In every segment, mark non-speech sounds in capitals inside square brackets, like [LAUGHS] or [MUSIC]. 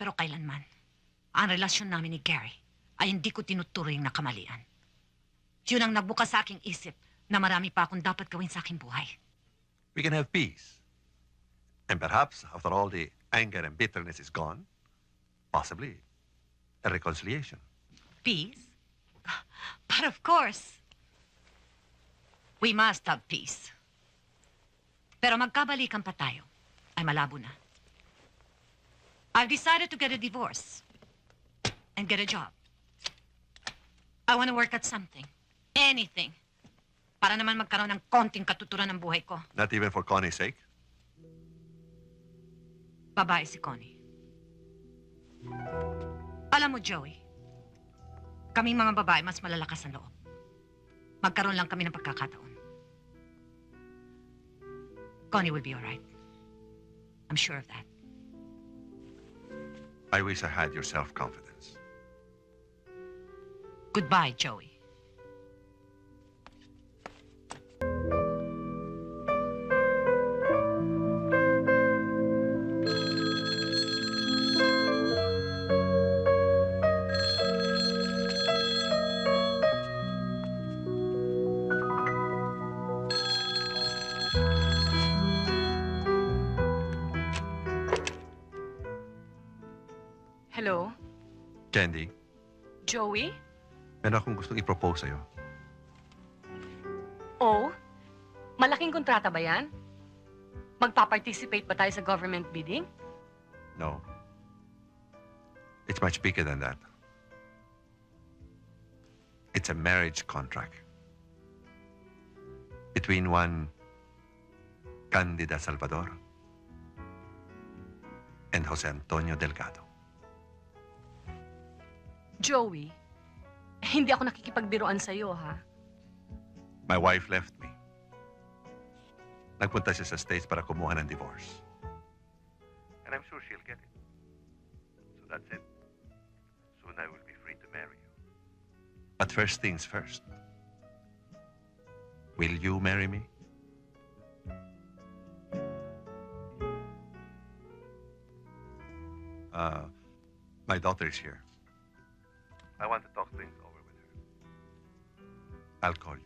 Pero kailanman, ang relasyon namin ni Gary ay hindi ko tinuturing na kamalian. Yun ang nagbukas sa aking isip na marami pa akong dapat gawin sa aking buhay. We can have peace. And perhaps, after all the anger and bitterness is gone, possibly a reconciliation. Peace? [SIGHS] But of course, we must have peace. Pero magkabalikan pa tayo, ay malabo na. I've decided to get a divorce and get a job. I want to work at something, anything, para naman magkaroon ng konting katuturan ng buhay ko. Not even for Connie's sake. Babae si Connie. Alam mo, Joey, kaming mga babae mas malalakas ang loob. Magkaroon lang kami ng pagkakataon. Connie will be alright. I'm sure of that. I wish I had your self-confidence. Goodbye, Joey. Hello? Candy, Joey? meron akong gustong i-propose sa'yo. Oh? Malaking kontrata ba yan? Magpa-participate ba tayo sa government bidding? No. It's much bigger than that. It's a marriage contract. Between one Candida Salvador and Jose Antonio Delgado. Joey, hindi ako nakikipagbiruan sa'yo, ha? My wife left me. Nagpunta siya sa States para kumuha ng divorce. And I'm sure she'll get it. So that's it. Soon I will be free to marry you. But first things first. Will you marry me? Uh, my daughter is here. I want to talk things over with her. I'll call you.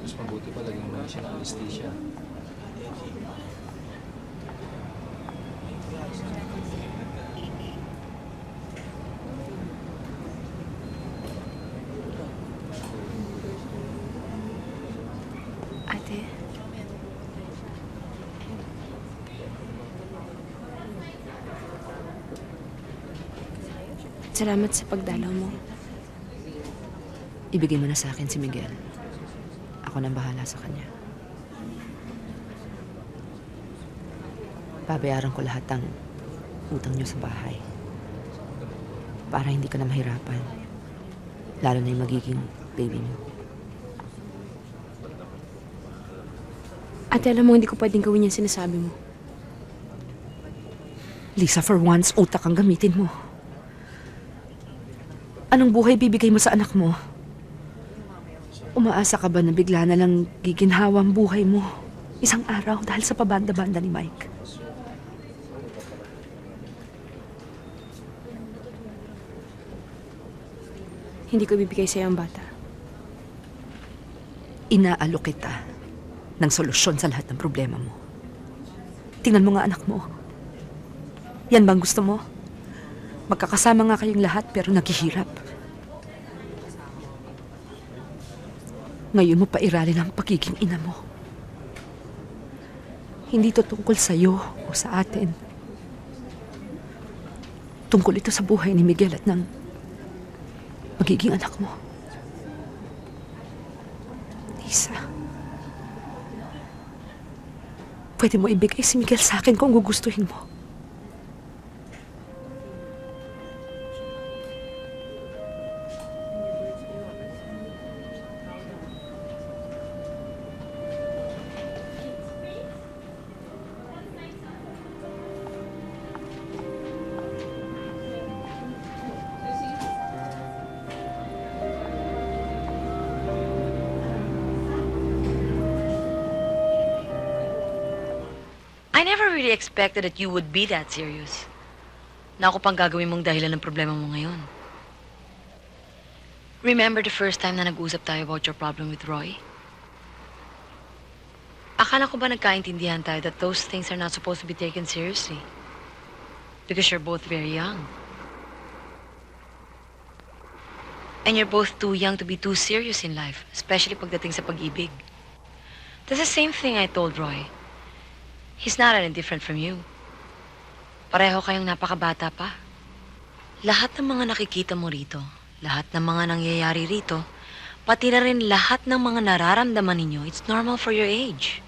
Mas mabuti pa laging mo siya ng anesthesia. Salamat sa pagdalaw mo. Ibigay mo na sa akin si Miguel. Ako nang bahala sa kanya. Babayaran ko lahat ng utang niyo sa bahay. Para hindi ka na mahirapan. Lalo na yung magiging baby niyo. Ate, alam mo, hindi ko pwedeng gawin yung sinasabi mo. Lisa, for once, utak ang gamitin mo. Anong buhay bibigay mo sa anak mo? Umaasa ka ba na bigla na lang giginhawa ang buhay mo? Isang araw dahil sa pabanda-banda ni Mike. Hindi ko bibigay sa'yo ang bata. Inaalok kita ng solusyon sa lahat ng problema mo. Tingnan mo nga anak mo. Yan bang gusto mo? Magkakasama nga kayong lahat pero naghihirap. Ngayon mo pa iralin ang pagiging ina mo. Hindi to tungkol sa'yo o sa atin. Tungkol ito sa buhay ni Miguel at ng magiging anak mo. Lisa. Pwede mo ibigay si Miguel sa akin kung gugustuhin mo. Never really expected that you would be that serious. Na ako pang gagawin mong dahilan ng problema mo ngayon. Remember the first time na nag-usap tayo about your problem with Roy? Akala ko ba nagkaintindihan tayo that those things are not supposed to be taken seriously? Because you're both very young. And you're both too young to be too serious in life, especially pagdating sa pag-ibig. That's the same thing I told Roy. He's not any different from you. Pareho kayong napakabata pa. Lahat ng mga nakikita mo rito, lahat ng mga nangyayari rito, pati na rin lahat ng mga nararamdaman ninyo, it's normal for your age.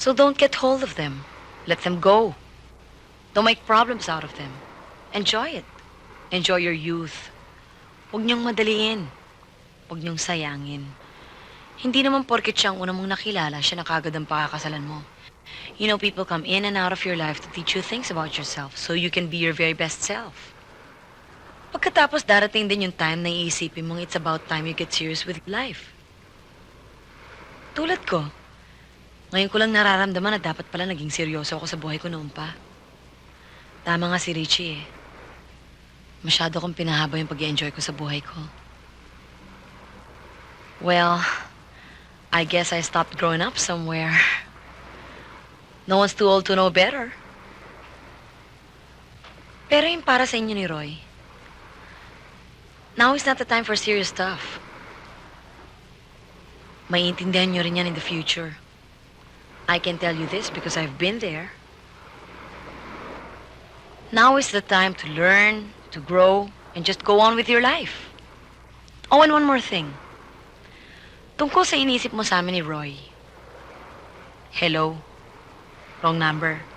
So don't get hold of them. Let them go. Don't make problems out of them. Enjoy it. Enjoy your youth. Huwag niyong madaliin. Huwag niyong sayangin. Hindi naman porket siyang una mong nakilala, siya na kagad ang pakakasalan mo. You know, people come in and out of your life to teach you things about yourself so you can be your very best self. Pagkatapos darating din yung time na iisipin mong it's about time you get serious with life. Tulad ko. Ngayon ko lang nararamdaman na dapat pala naging seryoso ako sa buhay ko noon pa. Tama nga si Richie eh. Masyado kong pinahaba yung pag enjoy ko sa buhay ko. Well, I guess I stopped growing up somewhere. [LAUGHS] No one's too old to know better. Pero yung para sa inyo ni Roy, now is not the time for serious stuff. Maiintindihan nyo rin yan in the future. I can tell you this because I've been there. Now is the time to learn, to grow, and just go on with your life. Oh, and one more thing. Tungkol sa inisip mo sa amin ni Roy. Hello? Wrong number.